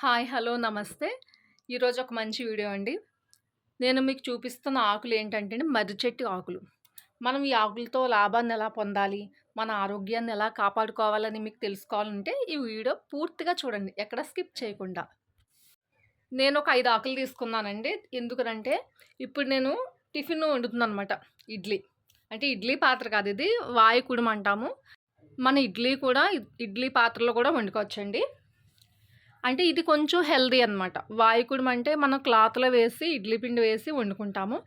Hi hello నమస్తే. ఈరోజు ఒక మంచి వీడియో అండి. నేను మీకు చూపిస్తున్న ఆకులు ఏంటంటే మర్రి చెట్టు ఆకులు. మనం ఈ ఆకులతో లాభాన్ని ఎలా పొందాలి మన ఆరోగ్యాన్ని ఎలా కాపాడుకోవాలని మీకు తెలుసుకోవాలంటే ఈ వీడియో పూర్తిగా చూడండి ఎక్కడ స్కిప్ చేయకుండా. నేను ఒక ఐదు ఆకులు తీసుకున్నానండి. ఎందుకనంటే ఇప్పుడు నేను టిఫిన్ వండుతున్నాను అనమాట ఇడ్లీ. అంటే ఇడ్లీ పాత్ర కాదు ఇది వాయుకుడం అంటాము మన ఇడ్లీ కూడా ఇడ్లీ పాత్రలో కూడా వండుకోవచ్చండి. అంటే ఇది కొంచెం హెల్దీ అనమాట వాయుకుడం అంటే మనం క్లాత్లో వేసి ఇడ్లీ పిండి వేసి వండుకుంటాము.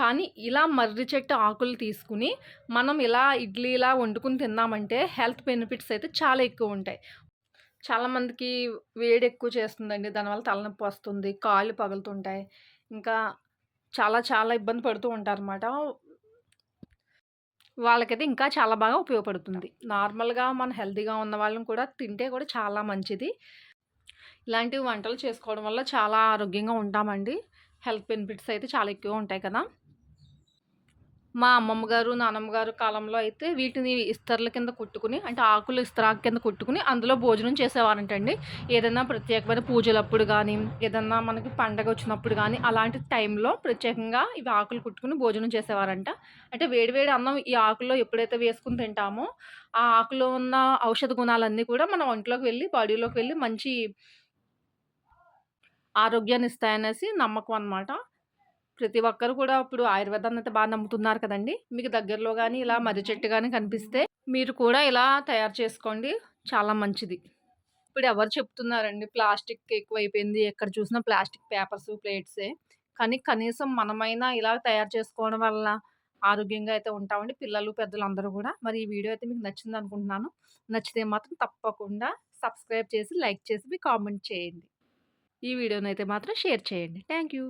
కానీ ఇలా మర్రి చెట్టు ఆకులు తీసుకుని మనం ఇలా ఇడ్లీ ఇలా వండుకుని తిన్నామంటే హెల్త్ బెనిఫిట్స్ అయితే చాలా ఎక్కువ ఉంటాయి. చాలామందికి వేడి ఎక్కువ చేస్తుందండి. దానివల్ల తలనొప్పి వస్తుంది కాళ్ళు పగులుతుంటాయి. ఇంకా చాలా చాలా ఇబ్బంది పడుతూ ఉంటారు అనమాట వాళ్ళకైతే ఇంకా చాలా బాగా ఉపయోగపడుతుంది. నార్మల్గా మన హెల్తీగా ఉన్న వాళ్ళని కూడా తింటే కూడా చాలా మంచిది. ఇలాంటివి వంటలు చేసుకోవడం వల్ల చాలా ఆరోగ్యంగా ఉంటామండి. హెల్త్ బెనిఫిట్స్ అయితే చాలా ఎక్కువ ఉంటాయి కదా. మా అమ్మమ్మ గారు నానమ్మ గారు కాలంలో అయితే వీటిని ఇస్తర్ల కింద కుట్టుకుని అంటే ఆకులు ఇస్తరాకు కింద కుట్టుకుని అందులో భోజనం చేసేవారంటండి. ఏదైనా ప్రత్యేకమైన పూజలప్పుడు కానీ ఏదన్నా మనకి పండగ వచ్చినప్పుడు కానీ అలాంటి టైంలో ప్రత్యేకంగా ఇవి ఆకులు కుట్టుకుని భోజనం చేసేవారంట. అంటే వేడివేడి అన్నం ఈ ఆకుల్లో ఎప్పుడైతే వేసుకుని తింటామో ఆ ఆకులో ఉన్న ఔషధ గుణాలన్నీ కూడా మన ఒంట్లోకి వెళ్ళి బాడీలోకి వెళ్ళి మంచి ఆరోగ్యాన్ని ఇస్తాయనేసి నమ్మకం అనమాట ప్రతి ఒక్కరు కూడా ఇప్పుడు ఆయుర్వేదాన్ని అయితే బాగా నమ్ముతున్నారు కదండి. మీకు దగ్గరలో కానీ ఇలా మర్రి చెట్టు కానీ కనిపిస్తే మీరు కూడా ఇలా తయారు చేసుకోండి. చాలా మంచిది. ఇప్పుడు ఎవరు చెప్తున్నారండి ప్లాస్టిక్ ఎక్కువైపోయింది. ఎక్కడ చూసినా ప్లాస్టిక్ పేపర్స్ ప్లేట్సే. కానీ కనీసం మనమైనా ఇలా తయారు చేసుకోవడం వల్ల ఆరోగ్యంగా అయితే ఉంటామండి పిల్లలు పెద్దలు అందరూ కూడా. మరి ఈ వీడియో అయితే మీకు నచ్చింది అనుకుంటున్నాను నచ్చితే మాత్రం తప్పకుండా సబ్స్క్రైబ్ చేసి లైక్ చేసి కామెంట్ చేయండి. ఈ వీడియోనైతే మాత్రం షేర్ చేయండి. Thank you